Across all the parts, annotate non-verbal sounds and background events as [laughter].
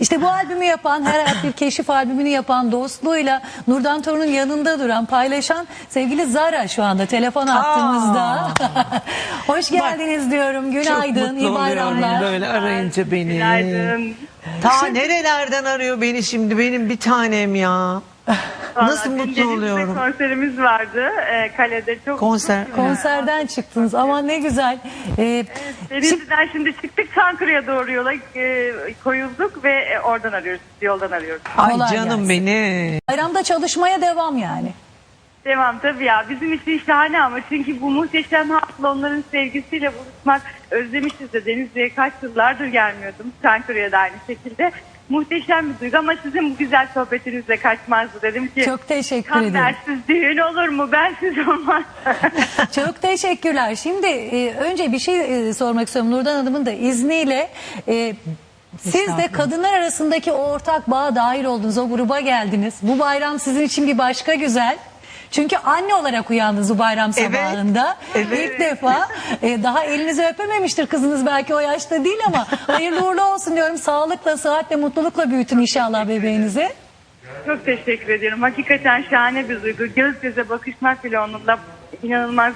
İşte bu albümü yapan, her bir keşif albümünü yapan dostluğuyla Nurdan Torun'un yanında duran, paylaşan sevgili Zara şu anda telefon attığımızda. [laughs] Hoş geldiniz diyorum. Günaydın, Çok iyi mutlu oluyorum bayramlar. böyle arayınca beni. Günaydın. Ta nerelerden arıyor beni şimdi benim bir tanem ya. [laughs] Nasıl Vallahi mutlu oluyorum. konserimiz vardı e, kalede çok Konser. Konserden çıktınız ama ne güzel. Ee, Denizli'den şimdi çıktık Çankırı'ya doğru yola e, koyulduk ve e, oradan arıyoruz yoldan arıyoruz. Ay Kolay canım gelsin. benim. bayramda çalışmaya devam yani. Devam tabii ya bizim için şahane ama çünkü bu muhteşem hatla onların sevgisiyle buluşmak özlemişiz de Denizli'ye kaç yıllardır gelmiyordum Çankırı'ya da aynı şekilde. Muhteşem bir duygu ama sizin bu güzel sohbetinizle kaçmazdı dedim ki. Çok teşekkür ederim. versiz düğün olur mu bensiz olmaz. [laughs] Çok teşekkürler. Şimdi e, önce bir şey e, sormak istiyorum. Nurdan Hanım'ın da izniyle e, siz de kadınlar arasındaki o ortak bağa dahil oldunuz. O gruba geldiniz. Bu bayram sizin için bir başka güzel. Çünkü anne olarak uyandınız bu bayram Evet, sabahında. evet. İlk defa e, daha elinizi öpememiştir kızınız belki o yaşta değil ama [laughs] hayırlı uğurlu olsun diyorum. Sağlıkla, sıhhatle, mutlulukla büyütün inşallah bebeğinizi. Çok teşekkür ediyorum. Hakikaten şahane bir duygu. Göz göze bakışmak bile onunla inanılmaz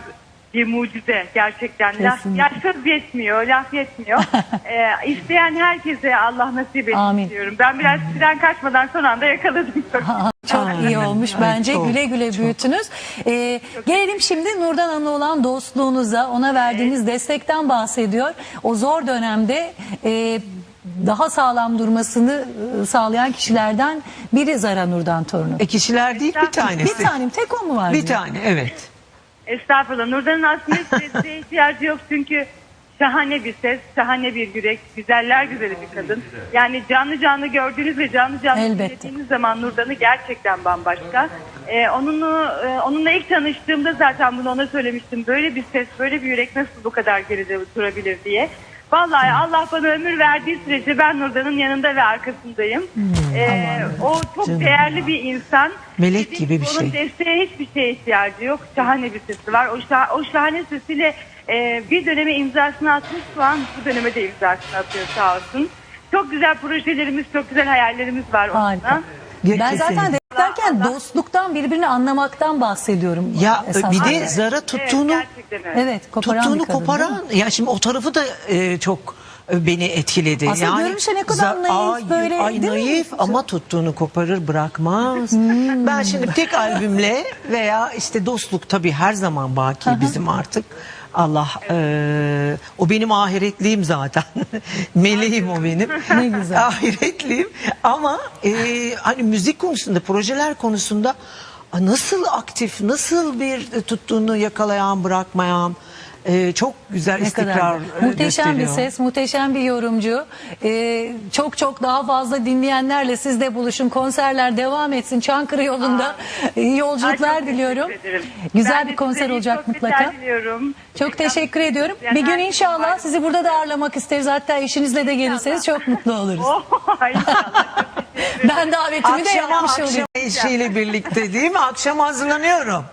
bir mucize gerçekten. Laf, Kesinlikle. ya söz yetmiyor, laf yetmiyor. [laughs] ee, isteyen herkese Allah nasip etsin Amin. diyorum. Ben biraz tren kaçmadan son anda yakaladım. [laughs] Çok Çok Ay, iyi olmuş ay, bence. çok, güle güle büyütünüz. Ee, gelelim şimdi Nurdan Hanım'la olan dostluğunuza, ona verdiğiniz destekten bahsediyor. O zor dönemde e, daha sağlam durmasını e, sağlayan kişilerden biri Zara Nurdan Torunu. E kişiler değil bir tanesi. Bir tanem tek o mu var? Bir diyor? tane evet. Estağfurullah. Nurdan'ın aslında [laughs] sesine ihtiyacı yok çünkü şahane bir ses, şahane bir yürek, güzeller güzeli bir kadın. Yani canlı canlı gördüğünüz ve canlı canlı Elbette. dinlediğiniz zaman Nurdan'ı gerçekten bambaşka. Ee, onunla, e, onunla ilk tanıştığımda zaten bunu ona söylemiştim. Böyle bir ses, böyle bir yürek nasıl bu kadar geride durabilir diye. Vallahi Allah bana ömür verdiği sürece ben Nurdan'ın yanında ve arkasındayım. Ee, o çok Canım. değerli bir insan. Melek Bizim gibi bir onun şey. desteğe hiçbir şeye ihtiyacı yok. Şahane bir sesi var. O, şah- o şahane sesiyle e, bir döneme imzasını atmış şu an bu döneme de imzasını atıyor sağ olsun. Çok güzel projelerimiz, çok güzel hayallerimiz var Harika. onunla. Ben Kesinlikle. zaten desteklerken dostluktan birbirini anlamaktan bahsediyorum. Ya esas. bir de Zara tuttuğunu Evet, gerçekten evet koparan bir tuttuğunu kadın, koparan ya şimdi o tarafı da e, çok e, beni etkiledi. Aslında görünüşe ne kadar za- naif, böyle, ay, değil mi? naif ama tuttuğunu koparır bırakmaz. Hmm. Ben şimdi tek albümle veya işte dostluk tabii her zaman baki bizim artık. Allah e, o benim ahiretliğim zaten. [laughs] Meleğim o benim. Ne güzel. [laughs] Ahiretliyim ama e, hani müzik konusunda projeler konusunda nasıl aktif nasıl bir tuttuğunu yakalayan bırakmayan e, çok güzel Ne istikrar kadar e, muhteşem bir ses, muhteşem bir yorumcu. Ee, çok çok daha fazla dinleyenlerle siz de buluşun. Konserler devam etsin. Çankırı yolunda iyi Ay, yolculuklar çok diliyorum. Güzel Ben de bir konser iyi olacak sohbetler mutlaka. Diliyorum. Çok teşekkür ediyorum. Yani Bir gün inşallah sizi burada da ağırlamak isteriz. Hatta eşinizle de gelirseniz çok mutlu oluruz. [laughs] Oh, inşallah. Ben davetimi de Akşama yapmış akşam eşiyle birlikte değil mi? Akşam hazırlanıyorum.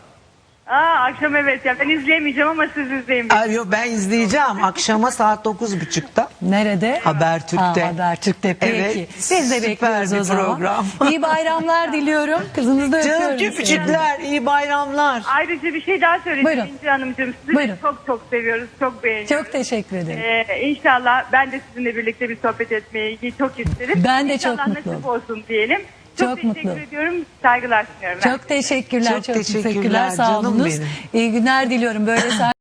Aa, akşam evet ya ben izleyemeyeceğim ama siz izleyin. Ay, yok, ben izleyeceğim. Akşama saat 9.30'da. Nerede? Habertürk'te. Ha, Habertürk'te peki. Evet, Biz de süper bekliyoruz bir o zaman. program. İyi bayramlar [laughs] diliyorum. Kızınızı da Canım öpüyorum. küpücükler, iyi bayramlar. Ayrıca bir şey daha söyleyeyim Buyurun. İnci Hanımcığım. Sizi Buyurun. çok çok seviyoruz, çok beğeniyoruz. Çok teşekkür ederim. Ee, inşallah ben de sizinle birlikte bir sohbet etmeyi çok isterim. Ben de İnşallah çok mutlu nasip oldum. olsun diyelim. Çok, Çok teşekkür mutlu. ediyorum. Saygılar sunuyorum. Çok teşekkürler. Çok Çok, teşekkürler teşekkürler. Sağ olunuz. benim. İyi günler diliyorum. Böyle [clears throat]